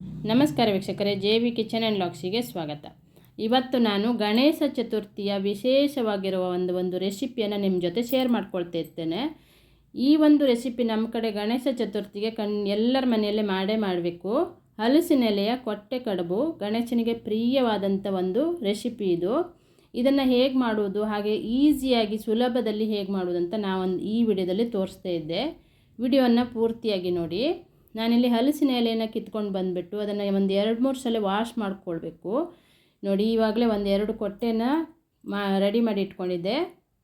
ನಮಸ್ಕಾರ ವೀಕ್ಷಕರೇ, J V kitchen and ಲಾಕ್ಸಿಗೆ ಸ್ವಾಗತ. ಇವತ್ತು ನಾನು ಗಣೇಶ ಚತುರ್ಥಿಯ ವಿಶೇಷವಾಗಿರುವ ಒಂದು ಒಂದು ರೆಸಿಪಿಯನ್ನು ನಿಮ್ಮ ಜೊತೆ ಶೇರ್ ಮಾಡ್ಕೊಳ್ತಾ ಇರ್ತೇನೆ. ಈ ಒಂದು ರೆಸಿಪಿ ನಮ್ಮ ಕಡೆ ಗಣೇಶ ಚತುರ್ಥಿಗೆ ಕಣ್, ಎಲ್ಲರ ಮನೆಯಲ್ಲೇ ಮಾಡೇ ಮಾಡಬೇಕು. ಹಲಸಿನ ಎಲೆಯ ಕೊಟ್ಟೆ ಕಡುಬು, ಗಣೇಶನಿಗೆ ಪ್ರಿಯವಾದಂಥ ಒಂದು ರೆಸಿಪಿ ಇದು. ಇದನ್ನು ಹೇಗೆ ಮಾಡುವುದು, ಹಾಗೆ ಈಸಿಯಾಗಿ ಸುಲಭದಲ್ಲಿ ಹೇಗೆ ಮಾಡುವುದು ಅಂತ ನಾವೊಂದು ಈ ವಿಡಿಯೋದಲ್ಲಿ ತೋರಿಸ್ತಾ ಇದ್ದೆ. ವಿಡಿಯೋನ ಪೂರ್ತಿಯಾಗಿ ನೋಡಿ. ನಾನಿಲ್ಲಿ ಹಲಸಿನ ಎಲೆಯನ್ನು ಕಿತ್ಕೊಂಡು ಬಂದುಬಿಟ್ಟು ಅದನ್ನು ಒಂದು ಎರಡು ಮೂರು ಸಲ ವಾಶ್ ಮಾಡಿಕೊಳ್ಬೇಕು. ನೋಡಿ, ಇವಾಗಲೇ ಒಂದು ಎರಡು ಕೊಟ್ಟೆನ ಮಾ ರೆಡಿ ಮಾಡಿ ಇಟ್ಕೊಂಡಿದ್ದೆ.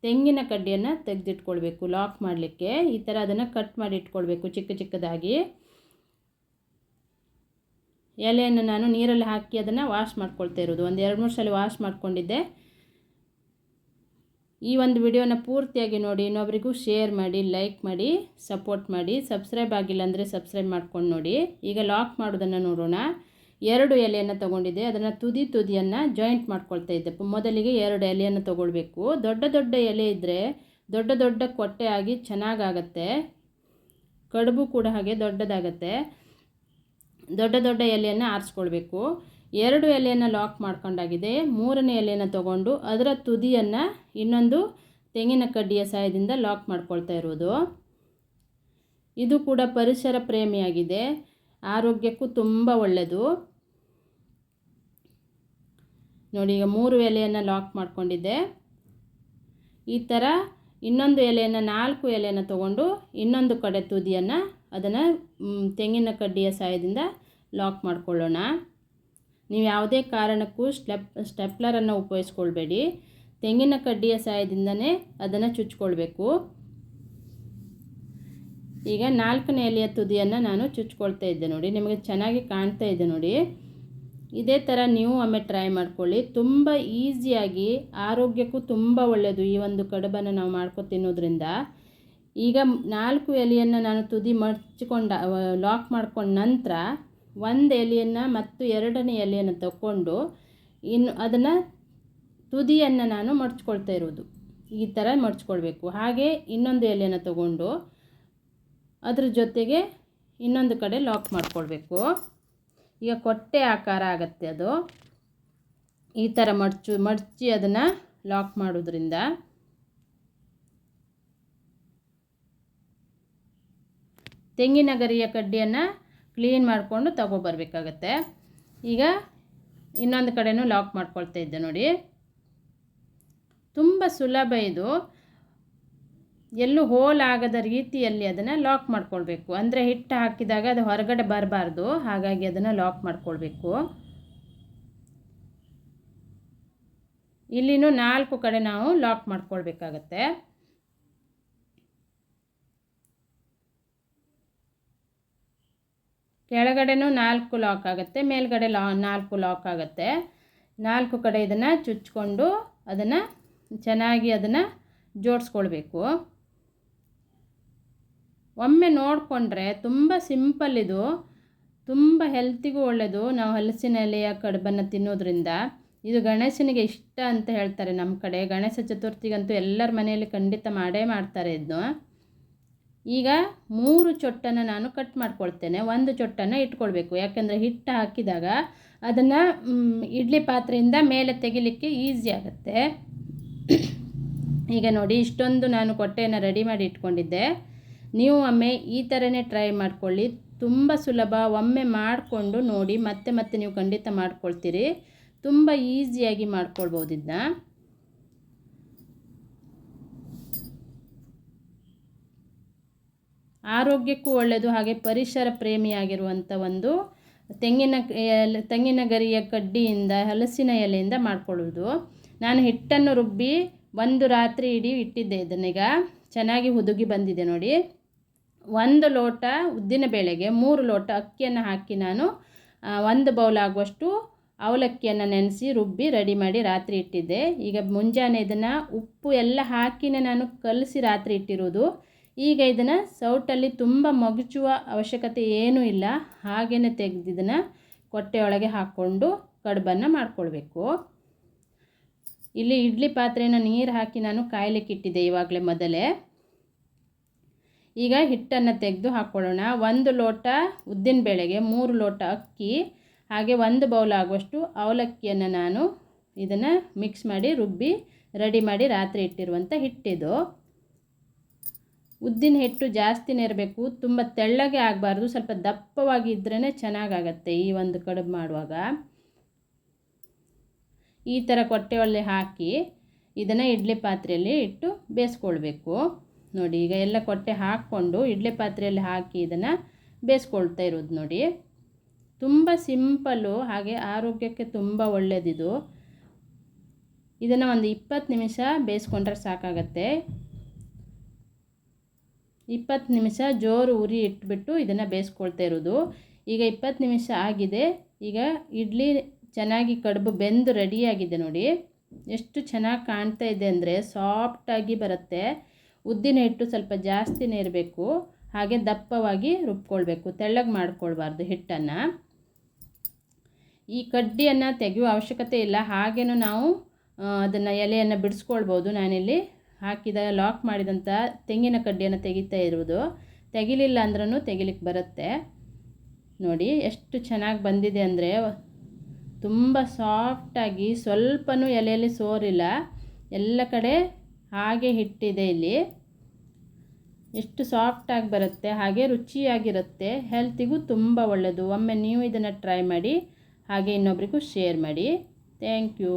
ತೆಂಗಿನ ಕಡ್ಡಿಯನ್ನು ತೆಗೆದಿಟ್ಕೊಳ್ಬೇಕು ಲಾಕ್ ಮಾಡಲಿಕ್ಕೆ. ಈ ಥರ ಅದನ್ನು ಕಟ್ ಮಾಡಿ ಇಟ್ಕೊಳ್ಬೇಕು, ಚಿಕ್ಕ ಚಿಕ್ಕದಾಗಿ. ಎಲೆಯನ್ನು ನಾನು ನೀರಲ್ಲಿ ಹಾಕಿ ಅದನ್ನು ವಾಶ್ ಮಾಡ್ಕೊಳ್ತಾ ಇರೋದು. ಒಂದು ಎರಡು ಮೂರು ಸಲ ವಾಶ್ ಮಾಡ್ಕೊಂಡಿದ್ದೆ. ಈ ಒಂದು ವಿಡಿಯೋನ ಪೂರ್ತಿಯಾಗಿ ನೋಡಿ, ಇನ್ನೊಬ್ರಿಗೂ ಶೇರ್ ಮಾಡಿ ಲೈಕ್ ಮಾಡಿ ಸಪೋರ್ಟ್ ಮಾಡಿ ಸಬ್ಸ್ಕ್ರೈಬ್ ಆಗಿಲ್ಲ ಅಂದರೆ ಸಬ್ಸ್ಕ್ರೈಬ್ ಮಾಡ್ಕೊಂಡು ನೋಡಿ. ಈಗ ಲಾಕ್ ಮಾಡೋದನ್ನು ನೋಡೋಣ. ಎರಡು ಎಲೆಯನ್ನು ತೊಗೊಂಡಿದ್ದೆ. ಅದನ್ನು ತುದಿ ತುದಿಯನ್ನು ಜಾಯಿಂಟ್ ಮಾಡ್ಕೊಳ್ತಾ ಇದ್ದೆ. ಮೊದಲಿಗೆ ಎರಡು ಎಲೆಯನ್ನು ತೊಗೊಳ್ಬೇಕು. ದೊಡ್ಡ ದೊಡ್ಡ ಎಲೆ ಇದ್ದರೆ ದೊಡ್ಡ ದೊಡ್ಡ ಕೊಟ್ಟೆ ಆಗಿ ಚೆನ್ನಾಗಾಗತ್ತೆ. ಕಡುಬು ಕೂಡ ಹಾಗೆ ದೊಡ್ಡದಾಗತ್ತೆ. ದೊಡ್ಡ ದೊಡ್ಡ ಎಲೆಯನ್ನು ಆರಿಸ್ಕೊಳ್ಬೇಕು. ಎರಡು ಎಲೆಯನ್ನು ಲಾಕ್ ಮಾಡ್ಕೊಂಡಾಗಿದೆ. ಮೂರನೇ ಎಲೆಯನ್ನು ತಗೊಂಡು ಅದರ ತುದಿಯನ್ನು ಇನ್ನೊಂದು ತೆಂಗಿನ ಕಡ್ಡಿಯ ಸಹಾಯದಿಂದ ಲಾಕ್ ಮಾಡ್ಕೊಳ್ತಾ ಇರೋದು. ಇದು ಕೂಡ ಪರಿಸರ ಪ್ರೇಮಿಯಾಗಿದೆ. ಆರೋಗ್ಯಕ್ಕೂ ತುಂಬ ಒಳ್ಳೆಯದು ನೋಡಿ, ಈಗ ಮೂರು ಎಲೆಯನ್ನು ಲಾಕ್ ಮಾಡಿಕೊಂಡಿದ್ದೆ. ಈ ಥರ ಇನ್ನೊಂದು ಎಲೆಯನ್ನು, ನಾಲ್ಕು ಎಲೆಯನ್ನು ತಗೊಂಡು ಇನ್ನೊಂದು ಕಡೆ ತುದಿಯನ್ನು ಅದನ್ನು ತೆಂಗಿನ ಕಡ್ಡಿಯ ಸಹಾಯದಿಂದ ಲಾಕ್ ಮಾಡ್ಕೊಳ್ಳೋಣ. ನೀವು ಯಾವುದೇ ಕಾರಣಕ್ಕೂ ಸ್ಟೆಪ್, ಸ್ಟೆಪ್ಲರನ್ನು ಉಪಯೋಗಿಸ್ಕೊಳ್ಬೇಡಿ. ತೆಂಗಿನ ಕಡ್ಡಿಯ ಸಹಾಯದಿಂದನೇ ಅದನ್ನು ಚುಚ್ಕೊಳ್ಬೇಕು. ಈಗ ನಾಲ್ಕನೇ ಎಲೆಯ ತುದಿಯನ್ನು ನಾನು ಚುಚ್ಕೊಳ್ತಾ ಇದ್ದೆ ನೋಡಿ, ನಿಮಗೆ ಚೆನ್ನಾಗಿ ಕಾಣ್ತಾ ಇದೆ ನೋಡಿ. ಇದೇ ಥರ ನೀವು ಒಮ್ಮೆ ಟ್ರೈ ಮಾಡ್ಕೊಳ್ಳಿ. ತುಂಬ ಈಸಿಯಾಗಿ, ಆರೋಗ್ಯಕ್ಕೂ ತುಂಬ ಒಳ್ಳೆಯದು ಈ ಒಂದು ಕಡುಬನ್ನು ನಾವು ಮಾಡ್ಕೊ ತಿನ್ನೋದ್ರಿಂದ. ಈಗ ನಾಲ್ಕು ಎಲೆಯನ್ನು ನಾನು ತುದಿ ಮಡ್ಚಿಕೊಂಡ ಲಾಕ್ ಮಾಡ್ಕೊಂಡ ನಂತರ ಒಂದು ಎಲೆಯನ್ನು ಮತ್ತು ಎರಡನೇ ಎಲೆಯನ್ನು ತಗೊಂಡು ಇನ್ನು ಅದನ್ನು ತುದಿಯನ್ನು ನಾನು ಮಡ್ಚ್ಕೊಳ್ತಾ ಇರೋದು. ಈ ಥರ ಮಡ್ಚ್ಕೊಳ್ಬೇಕು. ಹಾಗೆ ಇನ್ನೊಂದು ಎಲೆಯನ್ನು ತಗೊಂಡು ಅದ್ರ ಜೊತೆಗೆ ಇನ್ನೊಂದು ಕಡೆ ಲಾಕ್ ಮಾಡ್ಕೊಳ್ಬೇಕು. ಈಗ ಕೊಟ್ಟೆ ಆಕಾರ ಆಗತ್ತೆ ಅದು. ಈ ಥರ ಮಡ್ಚು, ಮಡ್ಚಿ ಅದನ್ನು ಲಾಕ್ ಮಾಡೋದ್ರಿಂದ ತೆಂಗಿನ ಗರಿಯ ಕಡ್ಡಿಯನ್ನು ಕ್ಲೀನ್ ಮಾಡಿಕೊಂಡು ತಗೊಬರ್ಬೇಕಾಗತ್ತೆ ಈಗ ಇನ್ನೊಂದು ಕಡೆನೂ ಲಾಕ್ ಮಾಡ್ಕೊಳ್ತಾ ಇದ್ದೆ ನೋಡಿ. ತುಂಬ ಸುಲಭ ಇದು. ಎಲ್ಲೂ ಹೋಲ್ ಆಗದ ರೀತಿಯಲ್ಲಿ ಅದನ್ನು ಲಾಕ್ ಮಾಡ್ಕೊಳ್ಬೇಕು. ಅಂದರೆ ಹಿಟ್ಟು ಹಾಕಿದಾಗ ಅದು ಹೊರಗಡೆ ಬರಬಾರ್ದು. ಹಾಗಾಗಿ ಅದನ್ನು ಲಾಕ್ ಮಾಡ್ಕೊಳ್ಬೇಕು. ಇಲ್ಲಿನೂ ನಾಲ್ಕು ಕಡೆ ನಾವು ಲಾಕ್ ಮಾಡ್ಕೊಳ್ಬೇಕಾಗತ್ತೆ. ಕೆಳಗಡೆನೂ ನಾಲ್ಕು ಲಾಕ್ ಆಗುತ್ತೆ, ಮೇಲ್ಗಡೆ ಲಾ, ನಾಲ್ಕು ಲಾಕ್ ಆಗುತ್ತೆ. ನಾಲ್ಕು ಕಡೆ ಇದನ್ನು ಚುಚ್ಕೊಂಡು ಅದನ್ನು ಚೆನ್ನಾಗಿ ಅದನ್ನು ಜೋಡಿಸ್ಕೊಳ್ಬೇಕು. ಒಮ್ಮೆ ನೋಡಿಕೊಂಡ್ರೆ ತುಂಬ ಸಿಂಪಲ್ ಇದು. ತುಂಬ ಹೆಲ್ತಿಗೂ ಒಳ್ಳೆಯದು ನಾವು ಹಲಸಿನ ಎಲೆಯ ಕಡುಬನ್ನು ತಿನ್ನೋದ್ರಿಂದ ಇದು ಗಣೇಶನಿಗೆ ಇಷ್ಟ ಅಂತ ಹೇಳ್ತಾರೆ ನಮ್ಮ ಕಡೆ. ಗಣೇಶ ಚತುರ್ಥಿಗಂತೂ ಎಲ್ಲರ ಮನೆಯಲ್ಲಿ ಖಂಡಿತ ಮಾಡೇ ಮಾಡ್ತಾರೆ ಇದನ್ನು. ಈಗ ಮೂರು ಚೊಟ್ಟನ್ನು ನಾನು ಕಟ್ ಮಾಡ್ಕೊಳ್ತೇನೆ. ಒಂದು ಚೊಟ್ಟನ್ನು ಇಟ್ಕೊಳ್ಬೇಕು. ಯಾಕೆಂದರೆ ಹಿಟ್ಟು ಹಾಕಿದಾಗ ಅದನ್ನು ಇಡ್ಲಿ ಪಾತ್ರೆಯಿಂದ ಮೇಲೆ ತೆಗಿಲಿಕ್ಕೆ ಈಸಿ ಆಗುತ್ತೆ. ಈಗ ನೋಡಿ, ಇಷ್ಟೊಂದು ನಾನು ಕೊಟ್ಟೆಯನ್ನು ರೆಡಿ ಮಾಡಿ ಇಟ್ಕೊಂಡಿದ್ದೆ. ನೀವು ಒಮ್ಮೆ ಈ ಥರನೇ ಟ್ರೈ ಮಾಡ್ಕೊಳ್ಳಿ. ತುಂಬ ಸುಲಭ. ಒಮ್ಮೆ ಮಾಡಿಕೊಂಡು ನೋಡಿ ಮತ್ತೆ ಮತ್ತೆ ನೀವು ಖಂಡಿತ ಮಾಡ್ಕೊಳ್ತೀರಿ. ತುಂಬ ಈಸಿಯಾಗಿ ಮಾಡ್ಕೊಳ್ಬೋದು ಆರೋಗ್ಯಕ್ಕೂ ಒಳ್ಳೆಯದು ಹಾಗೆ ಪರಿಸರ ಪ್ರೇಮಿಯಾಗಿರುವಂಥ ಒಂದು ತೆಂಗಿನ ಎಲೆ, ತೆಂಗಿನ ಗರಿಯ ಕಡ್ಡಿಯಿಂದ, ಹಲಸಿನ ಎಲೆಯಿಂದ ಮಾಡ್ಕೊಳ್ಳೋದು ನಾನು ಹಿಟ್ಟನ್ನು ರುಬ್ಬಿ ಒಂದು ರಾತ್ರಿ ಇಡೀ ಇಟ್ಟಿದ್ದೆ ಇದನ್ನೀಗ ಚೆನ್ನಾಗಿ ಹುದುಗಿ ಬಂದಿದೆ ನೋಡಿ. ಒಂದು ಲೋಟ ಉದ್ದಿನ ಬೇಳೆಗೆ ಮೂರು ಲೋಟ ಅಕ್ಕಿಯನ್ನು ಹಾಕಿ ನಾನು ಒಂದು ಬೌಲ್ ಆಗುವಷ್ಟು ಅವಲಕ್ಕಿಯನ್ನು ನೆನೆಸಿ ರುಬ್ಬಿ ರೆಡಿ ಮಾಡಿ ರಾತ್ರಿ ಇಟ್ಟಿದ್ದೆ. ಈಗ ಮುಂಜಾನೆ ಇದನ್ನು ಉಪ್ಪು ಎಲ್ಲ ಹಾಕಿನೇ ನಾನು ಕಲಸಿ ರಾತ್ರಿ ಇಟ್ಟಿರೋದು. ಈಗ ಇದನ್ನು ಸೌಟಲ್ಲಿ ತುಂಬ ಮಗುಚುವ ಅವಶ್ಯಕತೆ ಏನೂ ಇಲ್ಲ. ಹಾಗೇ ತೆಗೆದು ಇದನ್ನು ಕೊಟ್ಟೆಯೊಳಗೆ ಹಾಕ್ಕೊಂಡು ಕಡುಬನ್ನು ಮಾಡಿಕೊಳ್ಬೇಕು. ಇಲ್ಲಿ ಇಡ್ಲಿ ಪಾತ್ರೆನ ನೀರು ಹಾಕಿ ನಾನು ಕಾಯ್ಲಿಕ್ಕೆ ಇಟ್ಟಿದ್ದೆ ಇವಾಗಲೇ ಮೊದಲೇ. ಈಗ ಹಿಟ್ಟನ್ನು ತೆಗೆದು ಹಾಕ್ಕೊಳ್ಳೋಣ ಒಂದು ಲೋಟ ಉದ್ದಿನ ಬೇಳೆಗೆ ಮೂರು ಲೋಟ ಅಕ್ಕಿ, ಹಾಗೆ ಒಂದು ಬೌಲ್ ಆಗುವಷ್ಟು ಅವಲಕ್ಕಿಯನ್ನು ನಾನು ಇದನ್ನು ಮಿಕ್ಸ್ ಮಾಡಿ ರುಬ್ಬಿ ರೆಡಿ ಮಾಡಿ ರಾತ್ರಿ ಇಟ್ಟಿರುವಂಥ ಹಿಟ್ಟಿದು. ಉದ್ದಿನ ಹಿಟ್ಟು ಜಾಸ್ತಿನೇ ಇರಬೇಕು, ತುಂಬ ತೆಳ್ಳಗೆ ಆಗಬಾರ್ದು, ಸ್ವಲ್ಪ ದಪ್ಪವಾಗಿ ಇದ್ರೇ ಚೆನ್ನಾಗಾಗತ್ತೆ ಈ ಒಂದು ಕಡುಬು ಮಾಡುವಾಗ. ಈ ಥರ ಕೊಟ್ಟೆ ಒಳ್ಳೆ ಹಾಕಿ ಇದನ್ನು ಇಡ್ಲಿ ಪಾತ್ರೆಯಲ್ಲಿ ಇಟ್ಟು ಬೇಯಿಸ್ಕೊಳ್ಬೇಕು ನೋಡಿ, ಈಗ ಎಲ್ಲ ಕೊಟ್ಟೆ ಹಾಕ್ಕೊಂಡು ಇಡ್ಲಿ ಪಾತ್ರೆಯಲ್ಲಿ ಹಾಕಿ ಇದನ್ನು ಬೇಯಿಸ್ಕೊಳ್ತಾ ಇರೋದು ನೋಡಿ. ತುಂಬ ಸಿಂಪಲ್ಲು ಹಾಗೆ ಆರೋಗ್ಯಕ್ಕೆ ತುಂಬ ಒಳ್ಳೆಯದಿದು ಇದನ್ನು ಒಂದು ಇಪ್ಪತ್ತು ನಿಮಿಷ ಬೇಯಿಸ್ಕೊಂಡ್ರೆ ಸಾಕಾಗತ್ತೆ. ಇಪ್ಪತ್ತು ನಿಮಿಷ ಜೋರು ಉರಿ ಇಟ್ಬಿಟ್ಟು ಇದನ್ನು ಬೇಯಿಸ್ಕೊಳ್ತಾ ಇರೋದು. ಈಗ ಇಪ್ಪತ್ತು ನಿಮಿಷ ಆಗಿದೆ. ಈಗ ಇಡ್ಲಿ ಚೆನ್ನಾಗಿ ಕಡುಬು ಬೆಂದು ರೆಡಿಯಾಗಿದೆ ನೋಡಿ. ಎಷ್ಟು ಚೆನ್ನಾಗಿ ಕಾಣ್ತಾ ಇದೆ ಅಂದರೆ ಸಾಫ್ಟಾಗಿ ಬರುತ್ತೆ. ಉದ್ದಿನ ಹಿಟ್ಟು ಸ್ವಲ್ಪ ಜಾಸ್ತಿನೇ ಇರಬೇಕು. ಹಾಗೆ ದಪ್ಪವಾಗಿ ರುಬ್ಕೊಳ್ಬೇಕು. ತೆಳ್ಳಗೆ ಮಾಡ್ಕೊಳ್ಬಾರ್ದು ಹಿಟ್ಟನ್ನು. ಈ ಕಡ್ಡಿಯನ್ನು ತೆಗೆಯುವ ಅವಶ್ಯಕತೆ ಇಲ್ಲ. ಹಾಗೇನೂ ನಾವು ಅದನ್ನು ಎಲೆಯನ್ನು ಬಿಡಿಸ್ಕೊಳ್ಬೋದು ನಾನಿಲ್ಲಿ. ಹಾಕಿದ ಲಾಕ್ ಮಾಡಿದಂಥ ತೆಂಗಿನ ಕಡ್ಡಿಯನ್ನು ತೆಗಿತಾ ಇರುವುದು. ತೆಗಿಲಿಲ್ಲ ಅಂದ್ರೂ ತೆಗಿಲಿಕ್ಕೆ ಬರುತ್ತೆ. ನೋಡಿ, ಎಷ್ಟು ಚೆನ್ನಾಗಿ ಬಂದಿದೆ ಅಂದರೆ ತುಂಬ ಸಾಫ್ಟಾಗಿ ಸ್ವಲ್ಪನೂ ಎಲೆಯಲ್ಲಿ ಸೋರಿಲ್ಲ. ಎಲ್ಲ ಕಡೆ ಹಾಗೆ ಹಿಟ್ಟಿದೆ ಇಲ್ಲಿ. ಎಷ್ಟು ಸಾಫ್ಟಾಗಿ ಬರುತ್ತೆ, ಹಾಗೆ ರುಚಿಯಾಗಿರುತ್ತೆ ಹೆಲ್ತಿಗೂ ತುಂಬ ಒಳ್ಳೆಯದು ಒಮ್ಮೆ ನೀವು ಇದನ್ನು ಟ್ರೈ ಮಾಡಿ, ಹಾಗೆ ಇನ್ನೊಬ್ರಿಗೂ ಶೇರ್ ಮಾಡಿ. Thank you